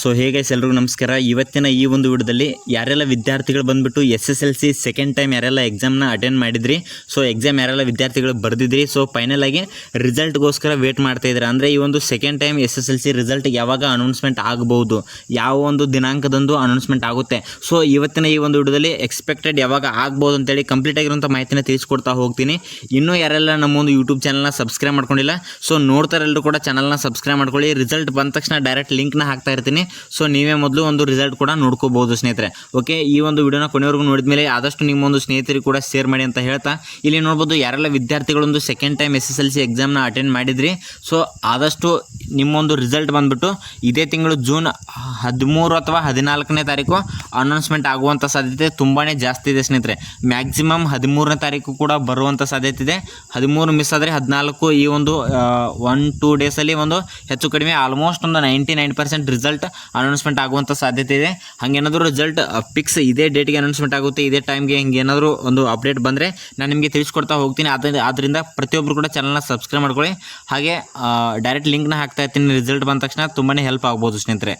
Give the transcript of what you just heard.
So ಹೇಗೆ ಎಲ್ರಿಗೂ ನಮಸ್ಕಾರ. ಇವತ್ತಿನ ಈ ಒಂದು ವಿಡಿಯೋದಲ್ಲಿ ಯಾರೆಲ್ಲ ವಿದ್ಯಾರ್ಥಿಗಳು ಬಂದ್ಬಿಟ್ಟು S S L C second time ಯಾರೆಲ್ಲ ಎಕ್ಸಾಮ್ನ ಅಟೆಂಡ್ ಮಾಡಿದ್ರಿ ಸೊ ಎಕ್ಸಾಮ್ ಯಾರೆಲ್ಲ ವಿದ್ಯಾರ್ಥಿಗಳು ಬರೆದಿದ್ರಿ ಸೊ ಫೈನಲ್ ಆಗಿ ರಿಸಲ್ಟ್ಗೋಸ್ಕರ ವೇಟ್ ಮಾಡ್ತಾ ಇದ್ದಾರೆ? ಅಂದರೆ ಈ ಒಂದು second time S S L C result ಯಾವಾಗ ಅನೌನ್ಸ್ಮೆಂಟ್ ಆಗಬಹುದು ಯಾವ ಒಂದು ದಿನಾಂಕದಂದು ಅನೌನ್ಸ್ಮೆಂಟ್ ಆಗುತ್ತೆ ಸೊ ಇವತ್ತಿನ ಈ ಒಂದು ವಿಡಿಯೋದಲ್ಲಿ ಎಕ್ಸ್ಪೆಕ್ಟೆಡ್ ಯಾವಾಗ ಆಗ್ಬೋದು ಅಂತೇಳಿ ಕಂಪ್ಲೀಟ್ ಆಗಿರುವಂಥ ಮಾಹಿತಿನ ತಿಳಿಸ್ಕೊಡ್ತಾ ಹೋಗ್ತೀನಿ. ಇನ್ನೂ ಯಾರೆಲ್ಲ ನಮ್ಮ ಒಂದು ಯೂಟ್ಯೂಬ್ ಚಾನಲ್ನ ಸಬ್ಸ್ಕ್ರೈಬ್ ಮಾಡ್ಕೊಂಡಿಲ್ಲ ಸೊ ನೋಡ್ತಾರೆಲ್ಲರೂ ಕೂಡ ಚಾನಲ್ನ ಸಬ್ಸ್ಕ್ರೈಬ್ ಮಾಡ್ಕೊಳ್ಳಿ. ರಿಸಲ್ಟ್ ಬಂದ ತಕ್ಷಣ ಡೈರೆಕ್ಟ್ ಲಿಂಕ್ನ ಹಾಕ್ತಾ ಇರ್ತೀನಿ. ಸೊ ನೀವೇ ಮೊದಲು ಒಂದು ರಿಸಲ್ಟ್ ಕೂಡ ನೋಡ್ಕೋಬಹುದು ಸ್ನೇಹಿತರೆ. ಓಕೆ ಈ ಒಂದು ವಿಡಿಯೋನ ಕೊನೆವರೆಗೂ ನೋಡಿದ ಮೇಲೆ ಆದಷ್ಟು ನಿಮ್ಮ ಒಂದು ಸ್ನೇಹಿತರಿಗೆ ಕೂಡ ಶೇರ್ ಮಾಡಿ ಅಂತ ಹೇಳ್ತಾ. ಇಲ್ಲಿ ನೋಡ್ಬೋದು ಯಾರೆಲ್ಲ ವಿದ್ಯಾರ್ಥಿಗಳೊಂದು second time S S L C ಎಕ್ಸಾಮ್ನ attend ಮಾಡಿದ್ರಿ. ಸೊ ಆದಷ್ಟು ನಿಮ್ಮೊಂದು ರಿಸಲ್ಟ್ ಬಂದ್ಬಿಟ್ಟು ಇದೇ ತಿಂಗಳು ಜೂನ್ ಹದಿಮೂರು ಅಥವಾ ಹದಿನಾಲ್ಕನೇ ತಾರೀಕು ಅನೌನ್ಸ್ಮೆಂಟ್ ಆಗುವಂಥ ಸಾಧ್ಯತೆ ತುಂಬಾ ಜಾಸ್ತಿ ಇದೆ ಸ್ನೇಹಿತರೆ. ಮ್ಯಾಕ್ಸಿಮಮ್ ಹದಿಮೂರನೇ ತಾರೀಕು ಕೂಡ ಬರುವಂಥ ಸಾಧ್ಯತೆ ಇದೆ. ಹದಿಮೂರು ಮಿಸ್ ಆದರೆ ಹದಿನಾಲ್ಕು ಈ ಒಂದು ಒನ್ ಟೂ ಡೇಸಲ್ಲಿ ಒಂದು ಹೆಚ್ಚು ಕಡಿಮೆ ಆಲ್ಮೋಸ್ಟ್ ಒಂದು ninety nine percent result announcement ಆಗುವಂಥ ಸಾಧ್ಯತೆ ಇದೆ. ಹಾಗೇನಾದರೂ ರಿಸಲ್ಟ್ ಫಿಕ್ಸ್ ಇದೇ ಡೇಟ್ಗೆ ಅನೌನ್ಸ್ಮೆಂಟ್ ಆಗುತ್ತೆ, ಇದೇ ಟೈಮ್ಗೆ ಹಿಂಗೇನಾದರೂ ಒಂದು ಅಪ್ಡೇಟ್ ಬಂದರೆ ನಾನು ನಿಮಗೆ ತಿಳಿಸ್ಕೊಡ್ತಾ ಹೋಗ್ತೀನಿ. ಅದರಿಂದ ಆದ್ದರಿಂದ ಪ್ರತಿಯೊಬ್ಬರು ಕೂಡ ಚಾನಲ್ನ ಸಬ್ಸ್ಕ್ರೈಬ್ ಮಾಡ್ಕೊಳ್ಳಿ. ಹಾಗೆ ಡೈರೆಕ್ಟ್ ಲಿಂಕ್ನ ಹಾಕ್ತಾ ಇರ್ತೀನಿ. ರಿಸಲ್ಟ್ ಬಂದ ತಕ್ಷಣ ತುಂಬಾ ಹೆಲ್ಪ್ ಆಗ್ಬೋದು ಸ್ನೇಹಿತರೆ.